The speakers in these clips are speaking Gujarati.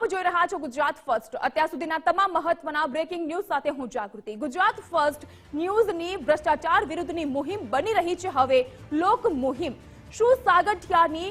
આપ જોઈ રહ્યા છો ગુજરાત ફર્સ્ટ. અત્યાર સુધીના તમામ મહત્વના બ્રેકિંગ ન્યૂઝ સાથે હું જાગૃતિ. ગુજરાત ફર્સ્ટ ન્યૂઝની ભ્રષ્ટાચાર વિરુદ્ધની મુહિમ બની રહી છે હવે. લોક મુહિમ. શું સાગઠિયાની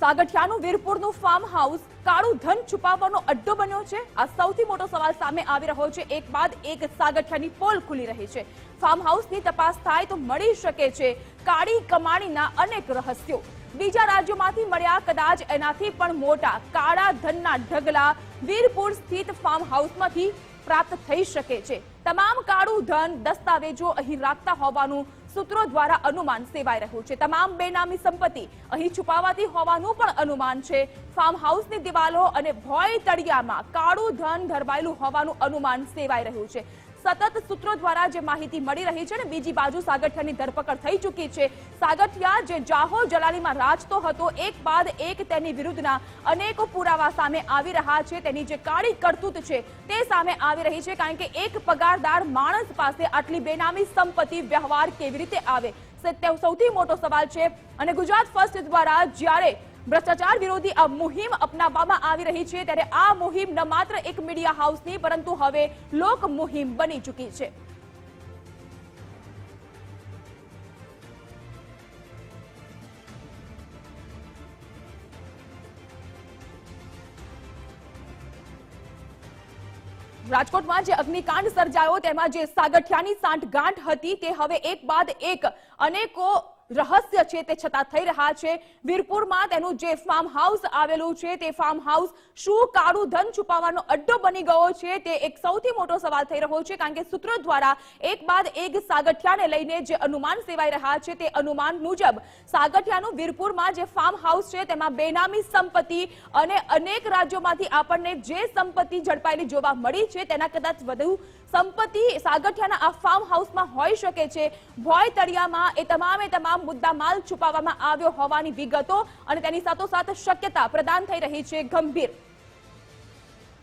સાગઠિયાનું વીરપુરનું ફાર્મ હાઉસ કાળું ધન છુપાવવાનો અડ્ડો બન્યો છે? આ સૌથી મોટો સવાલ સામે આવી રહ્યો છે. એક બાદ એક સાગઠિયાની પોલ ખુલી રહી છે. ફાર્મ હાઉસની તપાસ થાય તો મળી શકે છે. કાળી કમાણીના અનેક રહસ્યો. બીજા રાજ્યોમાંથી મળ્યા કદાચ એનાથી પણ મોટા. કાળા ધનના ઢગલા વીરપુર સ્થિત ફાર્મ હાઉસમાંથી પ્રાપ્ત થઈ શકે છે. તમામ કાળું ધન, દસ્તાવેજો અહીં રાખતા હોવાનું સૂત્રો દ્વારા અનુમાન સેવાઈ રહ્યું છે. તમામ બેનામી સંપત્તિ અહીં છુપાવાતી હોવાનું પણ અનુમાન છે. ફાર્મ હાઉસની દિવાલો અને ભોય તળિયામાં કાળું ધન ધરવાયેલું હોવાનું અનુમાન સેવાઈ રહ્યું છે. સતત સૂત્રો દ્વારા જે માહિતી મળી રહી છે ને બીજી બાજુ સાગઠિયાની ધરપકડ થઈ ચૂકી છે. સાગઠિયા, જે જાહો જલાલીમાં રાજતો હતો, એક બાદ એક તેની વિરુદ્ધના અનેકો પુરાવા સામે આવી રહ્યા છે. તેની જે કાળી કરતૂત છે તે સામે આવી રહી છે, કારણ કે એક પગારદાર માણસ પાસે આટલી બેનામી સંપત્તિ વ્યવહાર કેવી રીતે આવે? સૌથી મોટો સવાલ છે. અને ગુજરાત ફર્સ્ટ દ્વારા જ્યારે ભ્રષ્ટાચાર વિરોધી આ મુહિમ અપનાવવામાં આવી રહી છે ત્યારે આ મુહિમ ન માત્ર એક મીડિયા હાઉસની પરંતુ હવે લોક મુહિમ બની ચૂકી છે. રાજકોટમાં જે અગ્નિકાંડ સર્જાયો તેમાં જે સાગઠિયાની સાંઠગાંઠ હતી તે હવે એક બાદ એક અનેકો રહસ્ય છે તે છતાં થઈ રહ્યા છે. વીરપુરમાં તેનું જે ફાર્મ હાઉસ આવેલું છે, તે ફાર્મ હાઉસ શું કાળું ધન છુપાવવાનો અડ્ડો બની ગયો છે તે એક સૌથી મોટો સવાલ થઈ રહ્યો છે, કારણ કે સૂત્રો દ્વારા એક બાદ એક સાગઠિયાને લઈને જે અનુમાન સેવાઈ રહ્યા છે તે અનુમાન મુજબ સાગઠિયાનું વીરપુરમાં જે ફાર્મ હાઉસ છે તેમાં બેનામી સંપત્તિ અને અનેક રાજ્યોમાંથી આપણને જે સંપત્તિ ઝડપાયેલી જોવા મળી છે તેના કદાચ વધુ સંપત્તિ સાગઠિયાના આ ફાર્મ હાઉસમાં હોઈ શકે છે. ભોય તળિયામાં એ તમામે તમામ મુદ્દા માલ છુપાવવામાં આવ્યો હોવાની વિગતો અને તેની સાથોસાથ શક્યતા પ્રદાન થઈ રહી છે ગંભીર.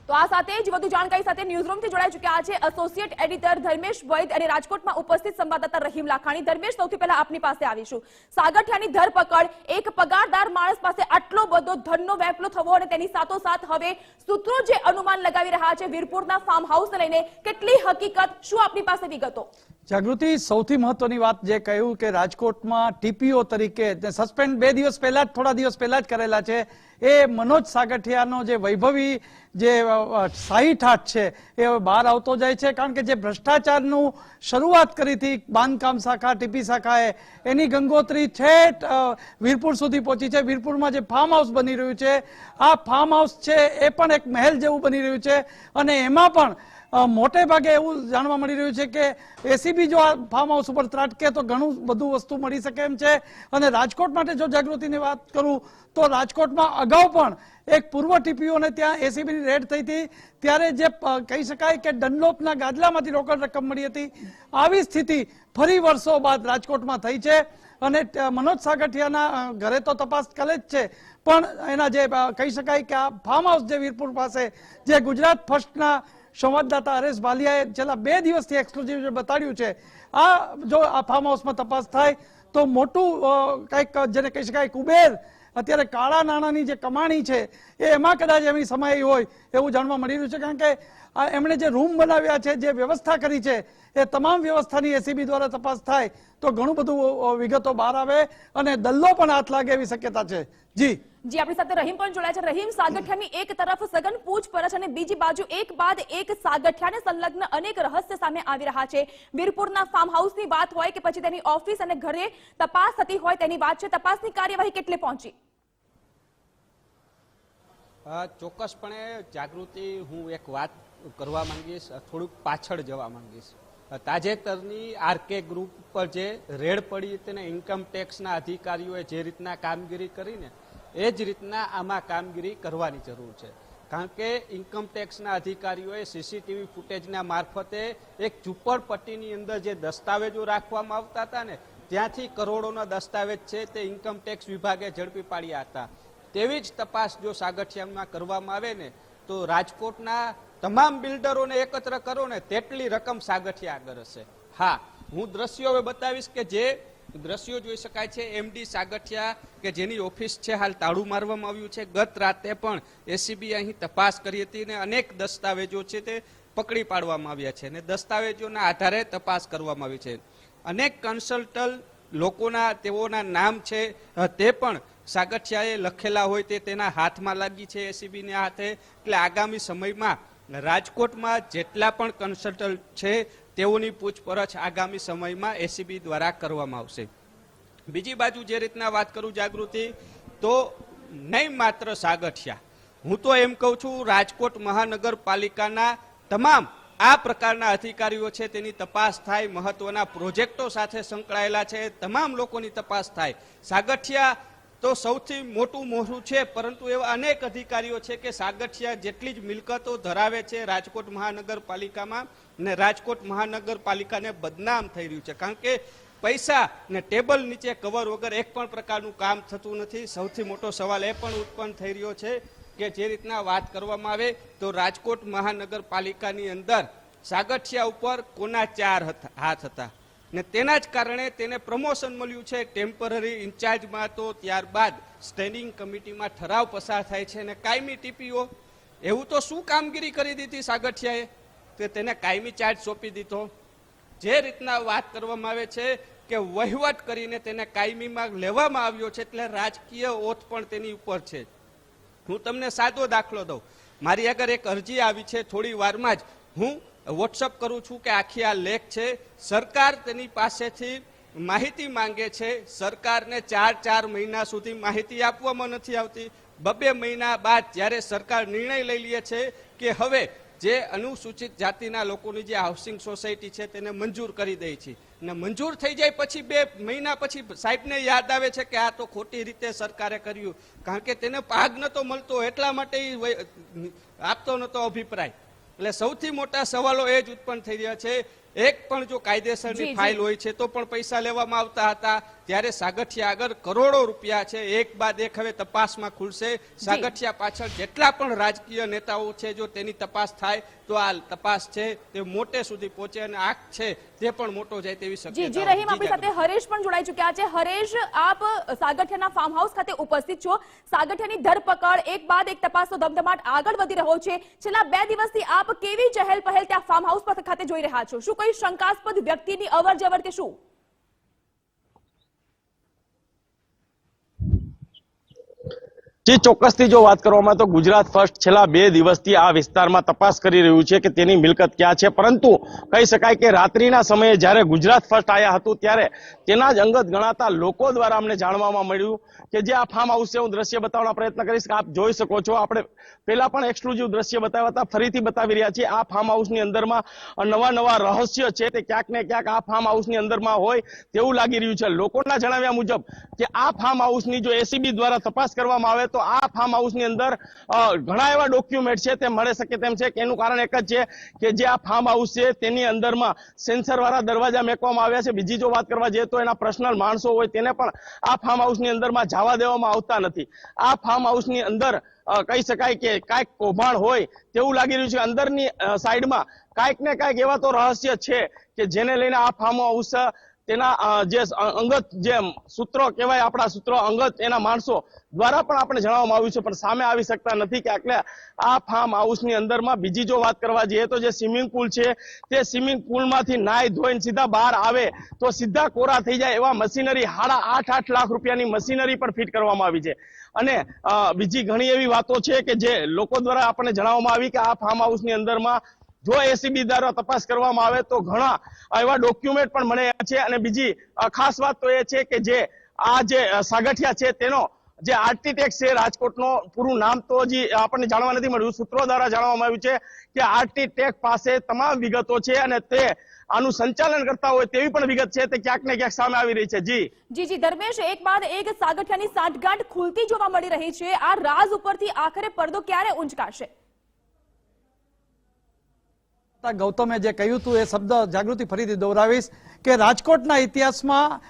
તો આ સાથે જ વધુ જાણકારી સાથે ન્યૂઝરૂમથી જોડાઈ ચૂક્યા છે એસોસિએટ એડિટર ધર્મેશ વૈદ અને રાજકોટમાં ઉપસ્થિત સંવાદદાતા રહીમ લાખાણી. ધર્મેશ, સૌથી પહેલા આપની પાસે આવીશું. સાગઠિયાની ધરપકડ, એક પગારદાર માણસ પાસે આટલો બધો ધનનો વેપલો થવો અને તેની સાથોસાથ હવે સૂત્રો જે અનુમાન લગાવી રહ્યા છે, વીરપુરના ફાર્મ હાઉસ લઈને કેટલી હકીકત, શું આપની પાસે વિગતો? જાગૃતિ, સૌથી મહત્વની વાત જે કહ્યું કે રાજકોટમાં ટીપીઓ તરીકે સસ્પેન્ડ બે દિવસ પહેલા જ, થોડા દિવસ પહેલા જ કરેલા છે. એ મનોજ સાગઠિયાનો જે વૈભવી જે સાહીઠ આઠ છે, એ બહાર આવતો જાય છે. કારણ કે જે ભ્રષ્ટાચારનું શરૂઆત કરી હતી બાંધકામ શાખા, ટીપી શાખાએ, એની ગંગોત્રી છેટ વીરપુર સુધી પહોંચી છે. વીરપુરમાં જે ફાર્મ હાઉસ બની રહ્યું છે, આ ફાર્મ હાઉસ છે, એ પણ એક મહેલ જેવું બની રહ્યું છે. અને એમાં પણ મોટે ભાગે એવું જાણવા મળી રહ્યું છે કે એસીબી જો આ ફાર્મ હાઉસ ઉપર ત્રાટકે તો ઘણું બધું વસ્તુ મળી શકે એમ છે. અને રાજકોટ માટે જો જાગૃતિની વાત કરું તો રાજકોટમાં અગાઉ પણ એક પૂર્વ ટીપીઓને ત્યાં એસીબીની રેડ થઈ હતી. ત્યારે જે કહી શકાય કે ડનલોપના ગાદલામાંથી રોકડ રકમ મળી હતી. આવી સ્થિતિ ફરી વર્ષો બાદ રાજકોટમાં થઈ છે અને મનોજ સાગઠિયાના ઘરે તો તપાસ કરે જ છે. પણ એના જે કહી શકાય કે આ ફાર્મ હાઉસ જે વીરપુર પાસે જે ગુજરાત ફર્સ્ટના સંવાદદાતા હરેશ ભાલિયાએ છેલ્લા બે દિવસથી એક્સક્લુઝિવ બતાડ્યું છે, આ જો આ ફાર્મ હાઉસમાં તપાસ થાય તો મોટું કંઈક, જેને કહી શકાય કુબેર અત્યારે કાળા નાણાંની જે કમાણી છે, એ એમાં કદાચ એમની સમાઈ હોય એવું જાણવા મળી રહ્યું છે. કારણ કે એમણે જે રૂમ બનાવ્યા છે, જે વ્યવસ્થા કરી છે, એ તમામ વ્યવસ્થાની એસીબી દ્વારા તપાસ થાય તો ઘણું બધું વિગતો બહાર આવે અને દલ્લો પણ હાથ લાગે એવી શક્યતા છે. જી. જી, આપણી સાથે રહીમ પણ જોડાયા છે. રહીમ, સાગઠિયાની એક તરફ સઘન પૂછપરછ અને બીજી બાજુ એક બાદ એક સાગઠિયાને સંલગ્ન અનેક રહસ્ય સામે આવી રહ્યા છે. વીરપુરના ફાર્મ હાઉસની વાત હોય કે પછી તેની ઓફિસ અને ઘરે તપાસ થતી હોય તેની વાત છે. તપાસની કાર્યવાહી કેટલે પહોંચી? ચોક્કસપણે જાગૃતિ હું એક વાત કરવા માંગીશ થોડુંક પાછળ જવા માંગીશ. તાજેતરની આરકે ગ્રુપ પર જે રેડ પડી તેને ઇન્કમ ટેક્સના અધિકારીઓએ જે રીતના કામગીરી કરીને, એ જ રીતના આમાં કામગીરી કરવાની જરૂર છે. કારણ કે ઇન્કમ ટેક્સના અધિકારીઓએ સીસીટીવી ફૂટેજના મારફતે એક ઝુંપડપટ્ટીની અંદર જે દસ્તાવેજો રાખવામાં આવતા હતા ને, ત્યાંથી કરોડોના દસ્તાવેજ છે તે ઇન્કમ ટેક્સ વિભાગે ઝડપી પાડ્યા હતા. તેવી જ તપાસ જો સાગઠિયામાં કરવામાં આવે ને, તો રાજકોટના તમામ બિલ્ડરોને એકત્ર કરો ને, તેટલી રકમ સાગઠિયા આગળ હશે. હા, હું દ્રશ્યો હવે બતાવીશ કે જે દ્રશ્યો જોઈ શકાય છે એમડી સાગઠિયા કે જેની ઓફિસ છે, હાલ તાળું મારવામાં આવ્યું છે. ગત રાતે પણ એસીબી અહીં તપાસ કરી હતી અને અનેક દસ્તાવેજો છે તે પકડી પાડવામાં આવ્યા છે અને દસ્તાવેજોના આધારે તપાસ કરવામાં આવી છે. અનેક કન્સલ્ટન્ટ લોકોના તેઓના નામ છે તે પણ સાગઠિયાએ લખેલા હોય તે તેના હાથમાં લાગી છે એસીબીને હાથે. એટલે આગામી સમયમાં રાજકોટમાં જેટલા પણ કન્સલ્ટન્ટ છે, તેઓની પૂછપરછ આગામી સમયમાં એસીબી દ્વારા કરવામાં આવશે. બીજી બાજુ જે રીતના વાત કરું જાગૃતિ, તો નહીં માત્ર સાગઠિયા. હું તો એમ કહું છું, રાજકોટ મહાનગરપાલિકાના તમામ આ પ્રકારના અધિકારીઓ છે, તેની તપાસ થાય, મહત્વના પ્રોજેક્ટો સાથે સંકળાયેલા છે, તમામ લોકોની તપાસ થાય. સાગઠિયા તો સૌથી મોટું મોહરું છે, પરંતુ એવા અનેક અધિકારીઓ છે કે સાગઠિયા જેટલી જ મિલકતો ધરાવે છે રાજકોટ મહાનગરપાલિકામાં ને રાજકોટ મહાનગરપાલિકાને બદનામ થઈ રહ્યું છે. કારણ કે પૈસા ને ટેબલ નીચે કવર વગર એક પણ પ્રકારનું કામ થતું નથી. સૌથી મોટો સવાલ એ પણ ઉત્પન્ન થઈ રહ્યો છે કે જે રીતના વાત કરવામાં આવે તો રાજકોટ મહાનગરપાલિકાની અંદર સાગઠિયા ઉપર કોના ચાર હાથ હતા. ને તેના જ કારણે તેને પ્રમોશન મળ્યું છે ટેમ્પરરી ઇન્ચાર્જમાં તો ત્યારબાદ સ્ટેન્ડિંગ કમિટીમાં ઠરાવ પસાર થાય છે અને કાયમી ટીપીઓ. એવું તો શું કામગીરી કરી દીધી સાગઠિયાએ? કે તેને કાયમી ચાર્જ સોંપી દીધો. જે રીતના વાત કરવામાં આવે છે કે વહીવટ કરીને તેને કાયમીમાં લેવામાં આવ્યો છે એટલે રાજકીય ઓથ પણ તેની ઉપર છે. હું તમને સાદો દાખલો દઉં. મારી આગળ એક અરજી આવી છે થોડી વારમાં જ. હું વોટ્સઅપ કરું છું કે આખી આ લેખ છે. સરકાર તેની પાસેથી માહિતી માંગે છે. સરકારને ચાર ચાર મહિના સુધી માહિતી આપવામાં નથી આવતી. બબે મહિના બાદ જ્યારે સરકાર નિર્ણય લઈ લે છે કે હવે જે અનુસૂચિત જાતિના લોકોની જે હાઉસિંગ સોસાયટી છે તેને મંજૂર કરી દે છે. અને મંજૂર થઈ જાય પછી બે મહિના પછી સાહેબને યાદ આવે છે કે આ તો ખોટી રીતે સરકારે કર્યું. કારણ કે તેને ભાગ નહોતો મળતો, એટલા માટે આપતો નહોતો અભિપ્રાય. એટલે સૌથી મોટા સવાલો એ જ ઉત્પન્ન થઈ રહ્યા છે એક પણ જો કાયદેસરની ફાઇલ હોય છે તો પણ પૈસા લેવામાં આવતા હતા. ત્યારે સાગઠિયા આગળ કરોડો રૂપિયા છે. એક બાદ એક હવે તપાસમાં ખુલશે. સાગઠિયા પાછળ જેટલા પણ રાજકીય નેતાઓ છે જો તેની તપાસ થાય તો આ તપાસ છે તે મોટે સુધી પહોંચે અને આંખ છે તે પણ મોટો જાય તેવી શક્યતા જી રહીમ આપણી સાથે હરેશ પણ જોડાઈ ચુક્યા છે. હરેશ આપ સાગઠિયાના ફાર્મ હાઉસ ખાતે ઉપસ્થિત છો. સાગઠિયાની ધરપકડ એક બાદ એક તપાસનો ધમધમાટ આગળ વધી રહ્યો છે. છેલ્લા બે દિવસથી આપ કેવી ચહેલ પહેલ ત્યાં ફાર્મ હાઉસ ખાતે જોઈ રહ્યા છો? શું કોઈ શંકાસ્પદ વ્યક્તિની અવર જવર કે શું? જે ચોક્કસથી જો વાત કરવામાં તો ગુજરાત ફર્સ્ટ છેલ્લા બે દિવસથી આ વિસ્તારમાં તપાસ કરી રહ્યું છે કે તેની મિલકત ક્યાં છે. પરંતુ કહી શકાય કે રાત્રિના સમયે જ્યારે ગુજરાત ફર્સ્ટ આવ્યા હતું ત્યારે તેના જ અંગત ગણાતા લોકો દ્વારા અમને જાણવામાં મળ્યું કે જે આ ફાર્મ હાઉસ છે, હું દ્રશ્ય બતાવવાનો પ્રયત્ન કરીશ. આપ જોઈ શકો છો, આપણે પહેલા પણ એક્સક્લુઝિવ દ્રશ્ય બતાવ્યા હતા. ફરીથી બતાવી રહ્યા છીએ, આ ફાર્મ હાઉસની અંદરમાં નવા નવા રહસ્ય છે તે ક્યાંક ને ક્યાંક આ ફાર્મ હાઉસની અંદરમાં હોય તેવું લાગી રહ્યું છે. લોકોના જણાવ્યા મુજબ કે આ ફાર્મ હાઉસની જો એસીબી દ્વારા તપાસ કરવામાં આવે તો આ ફાર્મ હાઉસની અંદર ઘણા એવા ડોક્યુમેન્ટ છે તે મળી શકે તેમ છે. એનું કારણ એક જ છે કે જે આ ફાર્મ હાઉસ છે તેની અંદરમાં સેન્સર વાળા દરવાજા મેકવામાં આવ્યા છે. બીજી જો વાત કરવા જઈએ તો એના પર્સનલ માણસો હોય તેને પણ આ ફાર્મ હાઉસની અંદરમાં જવા દેવામાં આવતા નથી. આ ફાર્મ હાઉસની અંદર કહી શકાય કે કાંઈક કૌભાંડ હોય તેવું લાગી રહ્યું છે. અંદરની સાઈડમાં કાંઈક ને કાંઈક એવા તો રહસ્ય છે કે જેને લઈને આ ફાર્મ હાઉસ તેના જે અંગત જે સૂત્રો કહેવાય, આપણા સૂત્રો અંગત એના માણસો દ્વારા પણ આપણે જણાવવામાં આવ્યું છે, પણ સામે આવી શકતા નથી કે આટલે આ ફાર્મ હાઉસની અંદરમાં બીજી જો વાત કરવા જઈએ તો જે સ્વિમિંગ પુલ છે, તે સ્વિમિંગ પુલમાંથી નાય ધોઈને સીધા બહાર આવે તો સીધા કોરા થઈ જાય એવા મશીનરી સાડા આઠ આઠ લાખ રૂપિયાની મશીનરી પણ ફિટ કરવામાં આવી છે. અને બીજી ઘણી એવી વાતો છે કે જે લોકો દ્વારા આપણને જણાવવામાં આવી કે આ ફાર્મ હાઉસની અંદરમાં જો એસીબી દ્વારા તપાસ કરવામાં આવે તો ઘણા એવા ડોક્યુમેન્ટ પણ મળ્યા છે અને બીજી ખાસ વાત તો એ છે કે જે, આ જે સાગઠિયા છે તેનો જે આર્કિટેક્ટ છે રાજકોટનો, પૂરું નામ તો હજી આપણને જાણવા નથી મળ્યું. સૂત્રો દ્વારા જાણવામાં આવ્યું છે કે આર્કિટેક્ટ પાસે તમામ વિગતો છે અને તે આનું સંચાલન કરતા હોય તેવી પણ વિગત છે. તે ક્યાંક ને ક્યાંક સામે આવી રહી છે. જી. જી જી, ધર્મેશ, એક બાદ એક સાગઠિયાની સાંઠગાંઠ ખુલતી જોવા મળી રહી છે. આ રાજ ઉપરથી આખરે પડદો ક્યારે ઊંચકાશે ગૌતમે જે કહ્યું હતું એ શબ્દ જાગૃતિ ફરીથી દોહરાવીશ. કે રાજકોટના ઇતિહાસમાં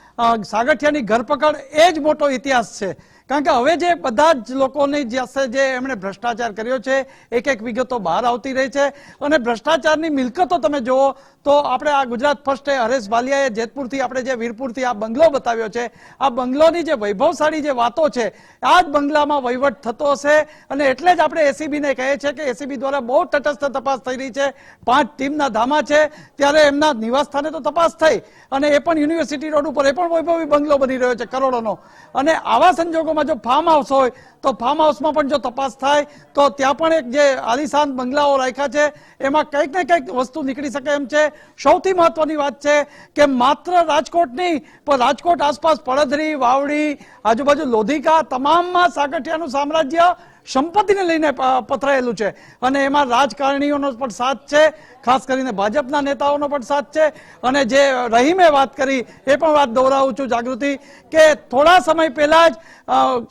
સાગઠિયાની ધરપકડ એ જ મોટો ઇતિહાસ છે. કારણ કે હવે જે બધા જ લોકોની જે જે એમણે ભ્રષ્ટાચાર કર્યો છે, એક એક વિગતો બહાર આવતી રહી છે. અને ભ્રષ્ટાચારની મિલકતો તમે જુઓ, તો આપણે આ ગુજરાત ફર્સ્ટે હરેશ ભાલિયાએ જેતપુરથી આપણે જે વીરપુરથી આ બંગલો બતાવ્યો છે, આ બંગલોની જે વૈભવશાળી જે વાતો છે, આ જ બંગલામાં વહીવટ થતો હશે. અને એટલે જ આપણે એસીબીને કહે છે કે એસીબી દ્વારા બહુ તટસ્થ તપાસ થઈ રહી છે. પાંચ ટીમના ધામા છે. ત્યારે એમના નિવાસસ્થાને તો તપાસ થઈ. અને એ પણ યુનિવર્સિટી રોડ ઉપર, એ પણ વૈભવી બંગલો બની રહ્યો છે, કરોડોનો. અને આવા સંજોગોમાં જો ફાર્મ હાઉસ હોય, તો ફાર્મ હાઉસમાં પણ જો તપાસ થાય, તો ત્યાં પણ એક જે આલિશાન બંગલાઓ રાખ્યા છે, એમાં કંઈક ને કંઈક વસ્તુ નીકળી શકે એમ છે. સૌથી મહત્વની વાત છે કે માત્ર રાજકોટ નહીં, પણ રાજકોટ આસપાસ પડધરી, વાવડી, આજુબાજુ લોધિકા, તમામમાં સાગઠિયાનું સામ્રાજ્ય સંપત્તિને લઈને પથરાયેલું છે. અને એમાં રાજકારણીઓનો પણ સાથ છે. ખાસ કરીને ભાજપના નેતાઓનો પણ સાથ છે. અને જે રહીમે વાત કરી એ પણ વાત દોહરાવું છું જાગૃતિ કે થોડા સમય પહેલા જ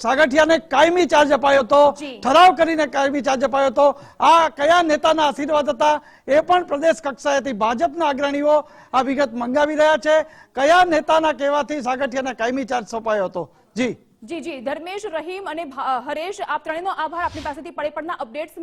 સાગઠિયાને કાયમી ચાર્જ અપાયો હતો. ઠરાવ કરીને કાયમી ચાર્જ અપાયો હતો. આ કયા નેતાના આશીર્વાદ હતા એ પણ પ્રદેશ કક્ષાએથી ભાજપના અગ્રણીઓ આ વિગત મંગાવી રહ્યા છે. કયા નેતાના કહેવાથી સાગઠિયાને કાયમી ચાર્જ સોંપાયો હતો? જી. જી જી. ધર્મેશ રહીમ અને હરેશ આપ ત્રણેયનો આભાર. આપની પાસેથી પડે પડના અપડેટ્સ